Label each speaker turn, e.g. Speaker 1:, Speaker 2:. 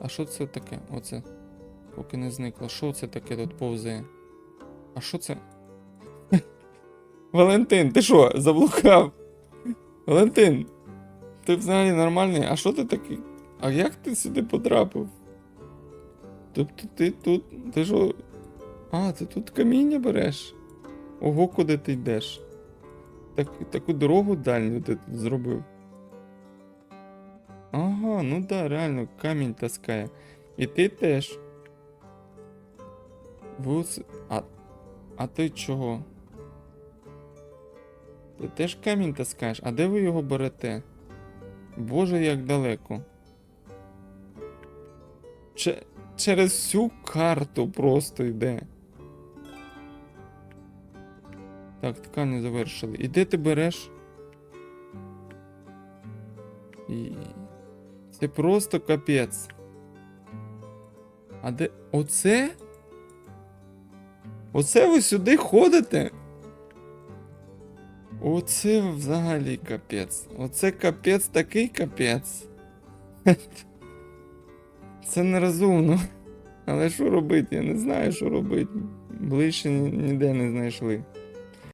Speaker 1: А що це таке? Оце. Поки не зникло. Що це таке тут повзає? А що це? Валентин, ти що, заблукав? Валентин, ти взагалі нормальний? А що ти такий? А як ти сюди потрапив? Тобто ти тут. Ти що? А, ти тут каміння береш? Ого, куди ти йдеш? Так, таку дорогу дальню ти тут зробив. Ага, ну да, реально, камінь таскає. І ти теж. Вус. А. А ти чого? Ти теж камінь таскаєш? А де ви його берете? Боже, як далеко. Че... Через всю карту просто йде. Так, ткани завершили. І де ти береш? І... Це просто капець. А де. Оце? Оце ви сюди ходите? Оце взагалі капець. Оце капець такий капець. Це нерозумно. Але що робити? Я не знаю, що робити. Ближче ніде не знайшли.